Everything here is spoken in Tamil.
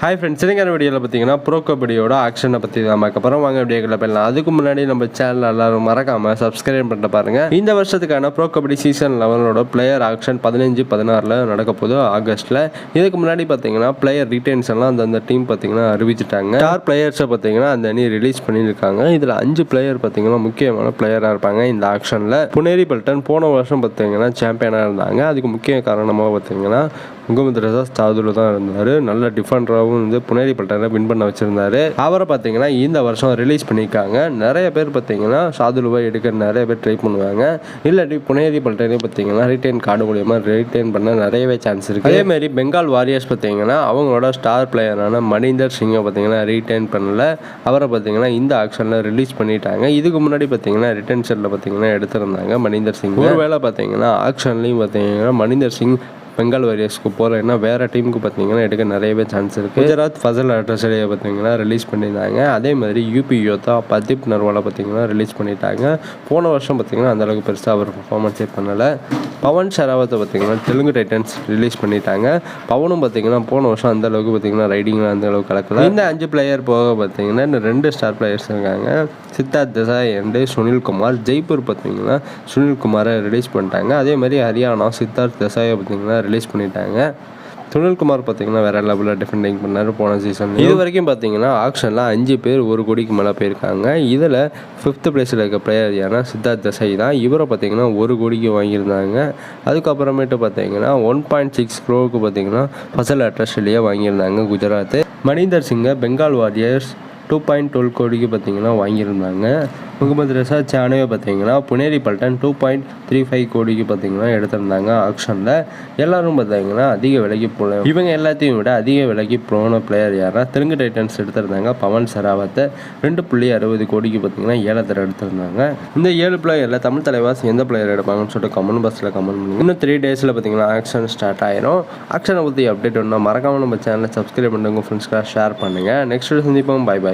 ஹாய் ஃப்ரெண்ட்ஸ் இன்றைக்கான வீடியோவில் பார்த்தீங்கன்னா ப்ரோ கபடியோட ஆக்ஷனை பற்றி தான் பார்க்க வாங்க வீடியோக்களை போயிடலாம். அதுக்கு முன்னாடி நம்ம சேனல் எல்லாரும் மறக்காமல் சப்ஸ்கிரைப் பண்ணிட்டு பாருங்கள் இந்த வருஷத்துக்கான ப்ரோ கபடி சீசன் லெவனோட பிளேயர் ஆக்ஷன் பதினஞ்சு பதினாறில் நடக்க போகுது ஆகஸ்ட்டில் இதுக்கு முன்னாடி பார்த்தீங்கன்னா பிளேயர் ரீட்டைன்ஸ் எல்லாம் அந்தந்த டீம் பார்த்தீங்கன்னா அறிவிச்சிட்டாங்க. ஸ்டார் பிளேயர்ஸை பார்த்தீங்கன்னா அந்த அணி ரிலீஸ் பண்ணியிருக்காங்க. இதில் அஞ்சு பிளேயர் பார்த்தீங்கன்னா முக்கியமான பிளேயராக இருப்பாங்க இந்த ஆக்ஷனில் புனேரி பல்டன் போன வருஷம் பார்த்தீங்கன்னா சாம்பியனாக இருந்தாங்க. அதுக்கு முக்கிய காரணமாக பார்த்தீங்கன்னா முகமது ரசா ஸ்டாதுல தான் இருந்தார். நல்ல டிஃபெண்டராகவும் வந்து புனேரி பல்டனை வின் பண்ண வச்சுருந்தாரு. அவரை பார்த்தீங்கன்னா இந்த வருஷம் ரிலீஸ் பண்ணியிருக்காங்க. நிறைய பேர் பார்த்தீங்கன்னா சாதுலுவை எடுக்க நிறைய பேர் ட்ரை பண்ணுவாங்க. இல்லாட்டி புனேரி பல்டனே பார்த்தீங்கன்னா ரிட்டைன் கார்டு மூலியமாக ரீட்டைன் பண்ண நிறையவே சான்ஸ் இருக்குது அதே மாதிரி பெங்கால் வாரியர்ஸ் பார்த்தீங்கன்னா அவங்களோட ஸ்டார் பிளேயரான மணிந்தர் சிங்கை பார்த்தீங்கன்னா ரீட்டைன் பண்ணல. அவரை பார்த்தீங்கன்னா இந்த ஆக்ஷனில் ரிலீஸ் பண்ணிட்டாங்க. இதுக்கு முன்னாடி பார்த்தீங்கன்னா ரிட்டன் செட்டில் பார்த்தீங்கன்னா எடுத்திருந்தாங்க மணிந்தர் சிங் ஒரு வேளை பார்த்தீங்கன்னா ஆக்ஷன்லையும் பார்த்தீங்கன்னா மணிந்தர் சிங் பெங்கால் வாரியர்ஸ்க்கு போகிறேன்னா வேறு டீமுக்கு பார்த்தீங்கன்னா எடுக்க நிறையவே சான்ஸ் இருக்குது குஜராத் ஃபசல் அட்ரஸடியை பார்த்தீங்கன்னா ரிலீஸ் பண்ணியிருந்தாங்க. அதே மாதிரி யூபி யோத்தா பதீப் நர்வாலா பார்த்தீங்கன்னா ரிலீஸ் பண்ணிட்டாங்க. போன வருஷம் பார்த்தீங்கன்னா அந்தளவுக்கு பெருசாக அவர் பர்ஃபார்மன்ஸே பண்ணலை. பவன் ஷராவத்தை பார்த்தீங்கன்னா தெலுங்கு டைட்டன்ஸ் ரிலீஸ் பண்ணிட்டாங்க. பவனும் பார்த்தீங்கன்னா போன வருஷம் அந்த அளவுக்கு பார்த்தீங்கன்னா ரைடிங்கில் அந்த அளவுக்கு கலக்கல. இந்த அஞ்சு பிளேயர் போக பார்த்தீங்கன்னா இன்னும் ரெண்டு ஸ்டார் பிளேயர்ஸ் இருக்காங்க. சித்தார்த் தேசாய் அண்டு சுனில்குமார் ஜெய்ப்பூர் பார்த்தீங்கன்னா சுனில்குமாரை ரிலீஸ் பண்ணிட்டாங்க. அதே மாதிரி ஹரியானா சித்தார்த் தேசாயை பார்த்தீங்கன்னா ரிலீஸ் பண்ணிட்டாங்க. சுனில்குமார் பார்த்தீங்கன்னா வேற லெவலில் டிஃபெண்டிங் பண்ணார். போன சீசன் இது வரைக்கும் பார்த்தீங்கன்னா ஆக்ஷனில் அஞ்சு பேர் ஒரு கோடிக்கு மேலே போயிருக்காங்க. இதில் ஃபிஃப்த் பிளேஸில் இருக்க பிளேயர் யாருன்னா சித்தார்த் தசை தான். இவரை பார்த்தீங்கன்னா ஒரு கோடிக்கு வாங்கியிருந்தாங்க. அதுக்கப்புறமேட்டு பார்த்தீங்கன்னா ஒன் பாயிண்ட் சிக்ஸ் க்ரோவுக்கு பார்த்தீங்கன்னா ஃபசல் ஆஸ்திரேலியா வாங்கியிருந்தாங்க குஜராத். மணிந்தர் சிங்கை Bengal warriors two point twelve கோடிக்கு பார்த்தீங்கன்னா வாங்கியிருந்தாங்க. முகமது ரசா சானவே பார்த்தீங்கன்னா Puneri Paltan two point three five கோடிக்கு பார்த்தீங்கன்னா எடுத்திருந்தாங்க ஆக்ஷனில் எல்லாரும் பார்த்தீங்கன்னா அதிக விலைக்கு போல இவங்க எல்லாத்தையும் விட அதிக விலைக்கு போன பிளேயர் யாருன்னா தெலுங்கு டைட்டன்ஸ் எடுத்திருந்தாங்க. பவன் சராவத்தை ரெண்டு புள்ளி அறுபது கோடிக்கு பார்த்தீங்கன்னா ஏலத்தில் எடுத்திருந்தாங்க. இந்த ஏழு பிளேயரில் தமிழ் தலைவாஸ் எந்த பிளேயர் எடுப்பாங்கன்னு சொல்லிட்டு கமெண்ட் பாக்ஸில் கமெண்ட் பண்ணுங்க. இன்னும் த்ரீ டேஸில் பார்த்தீங்கன்னா ஆக்ஷன் ஸ்டார்ட் ஆயிரும். ஆக்ஷனை பற்றி அப்டேட் ஒன்றும் மறக்காமல் நம்ம சேனலை சப்ஸ்கிரைப் பண்ணுங்க ஃப்ரெண்ட்ஸ்க்காக ஷேர் பண்ணுங்கள் நெக்ஸ்ட் சந்திப்போம். Bye bye